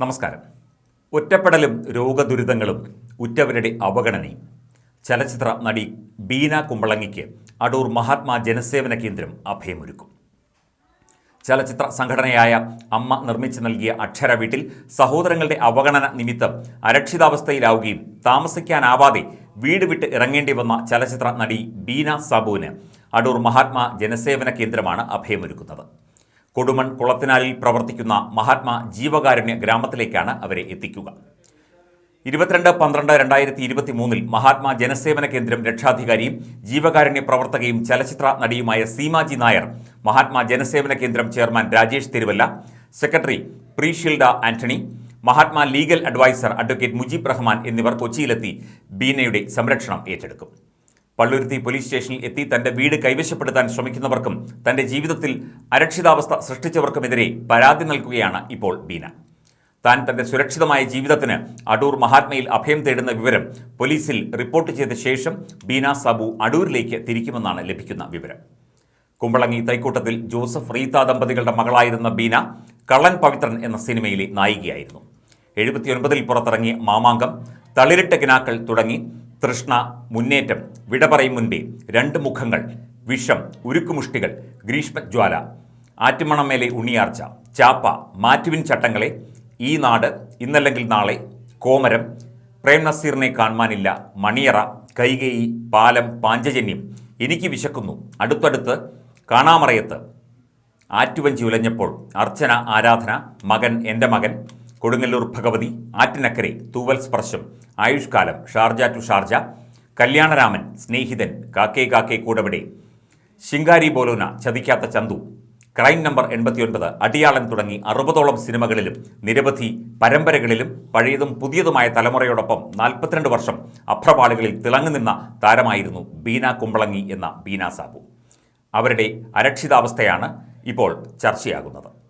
നമസ്കാരം. ഒറ്റപ്പെടലും രോഗദുരിതങ്ങളും ഉറ്റവരുടെ അവഗണനയും. ചലച്ചിത്ര നടി ബീന കുമ്പളങ്ങിക്ക് അടൂർ മഹാത്മാ ജനസേവന കേന്ദ്രം അഭയമൊരുക്കും. ചലച്ചിത്ര സംഘടനയായ അമ്മ നിർമ്മിച്ചു നൽകിയ അക്ഷര വീട്ടിൽ സഹോദരങ്ങളുടെ അവഗണന നിമിത്തം അരക്ഷിതാവസ്ഥയിലാവുകയും താമസിക്കാനാവാതെ വീട് വിട്ട് ഇറങ്ങേണ്ടി വന്ന ചലച്ചിത്ര നടി ബീന സാബുവിന് അടൂർ മഹാത്മാ ജനസേവന കേന്ദ്രമാണ് അഭയമൊരുക്കുന്നത്. കൊടുമൺ കുളത്തിനാലിൽ പ്രവർത്തിക്കുന്ന മഹാത്മാ ജീവകാരുണ്യ ഗ്രാമത്തിലേക്കാണ് അവരെ എത്തിക്കുക. ഇരുപത്തിരണ്ട് പന്ത്രണ്ട് രണ്ടായിരത്തി ഇരുപത്തി മൂന്നിൽ മഹാത്മാ ജനസേവന കേന്ദ്രം രക്ഷാധികാരിയും ജീവകാരുണ്യ പ്രവർത്തകയും ചലച്ചിത്ര നടിയുമായ Seema G Nair Mahatma Janasevana Kendram chairman Rajesh Thiruvalla secretary Preeshilda Antony Mahatma legal adviser advocate Mujeeb Rahman എന്നിവർ കൊച്ചിയിലെത്തി ബീനയുടെ സംരക്ഷണം ഏറ്റെടുക്കും. പള്ളുരുത്തി പോലീസ് സ്റ്റേഷനിൽ എത്തി തന്റെ വീട് കൈവശപ്പെടുത്താൻ ശ്രമിക്കുന്നവർക്കും തന്റെ ജീവിതത്തിൽ അരക്ഷിതാവസ്ഥ സൃഷ്ടിച്ചവർക്കുമെതിരെ പരാതി നൽകുകയാണ് ഇപ്പോൾ ബീന. താൻ തന്റെ സുരക്ഷിതമായ ജീവിതത്തിന് അടൂർ മഹാത്മയിൽ അഭയം തേടുന്ന വിവരം പോലീസിൽ റിപ്പോർട്ട് ചെയ്ത ശേഷം ബീന സാബു അടൂരിലേക്ക് തിരിക്കുമെന്നാണ് ലഭിക്കുന്ന വിവരം. കുമ്പളങ്ങി തൈക്കൂട്ടത്തിൽ ജോസഫ് റീത്ത ദമ്പതികളുടെ മകളായിരുന്ന ബീന കള്ളൻ പവിത്രൻ എന്ന സിനിമയിലെ നായികയായിരുന്നു. എഴുപത്തിയൊൻപതിൽ പുറത്തിറങ്ങിയ മാമാങ്കം തളിരിട്ട കിനാക്കൾ തുടങ്ങി തൃഷ്ണ മുന്നേറ്റം വിട പറയും മുൻപേ രണ്ട് മുഖങ്ങൾ വിഷം ഉരുക്കുമുഷ്ടികൾ ഗ്രീഷ്മജ്വാല ആറ്റുമണമേലെ ഉണ്ണിയാർച്ച ചാപ്പ മാറ്റുവിൻ ചട്ടങ്ങളെ ഈ നാട് ഇന്നല്ലെങ്കിൽ നാളെ കോമരം പ്രേം നസീറിനെ കാണുവാനില്ല മണിയറ കൈകേയി പാലം പാഞ്ചജന്യം എനിക്ക് വിശക്കുന്നു അടുത്തടുത്ത് കാണാമറയത്ത്. ആറ്റുവഞ്ചി ഉലഞ്ഞപ്പോൾ അർച്ചന ആരാധന മകൻ എന്റെ മകൻ കൊടുങ്ങല്ലൂർ ഭഗവതി ആറ്റിനക്കരെ തൂവൽ സ്പർശം ആയുഷ്കാലം Sharjah to Sharjah Kalyanaraman Snehithan Kakke Kakke Koodevide Singari Bolona Chathikkatha Chanthu crime number എൺപത്തിയൊൻപത് അടിയാളൻ തുടങ്ങി അറുപതോളം സിനിമകളിലും നിരവധി പരമ്പരകളിലും പഴയതും പുതിയതുമായ തലമുറയോടൊപ്പം നാൽപ്പത്തിരണ്ട് വർഷം അഭ്രപാളികളിൽ തിളങ്ങി നിന്ന താരമായിരുന്നു ബീന കുമ്പളങ്ങി എന്ന ബീന സാബു. അവരുടെ അരക്ഷിതാവസ്ഥയാണ് ഇപ്പോൾ ചർച്ചയാകുന്നത്.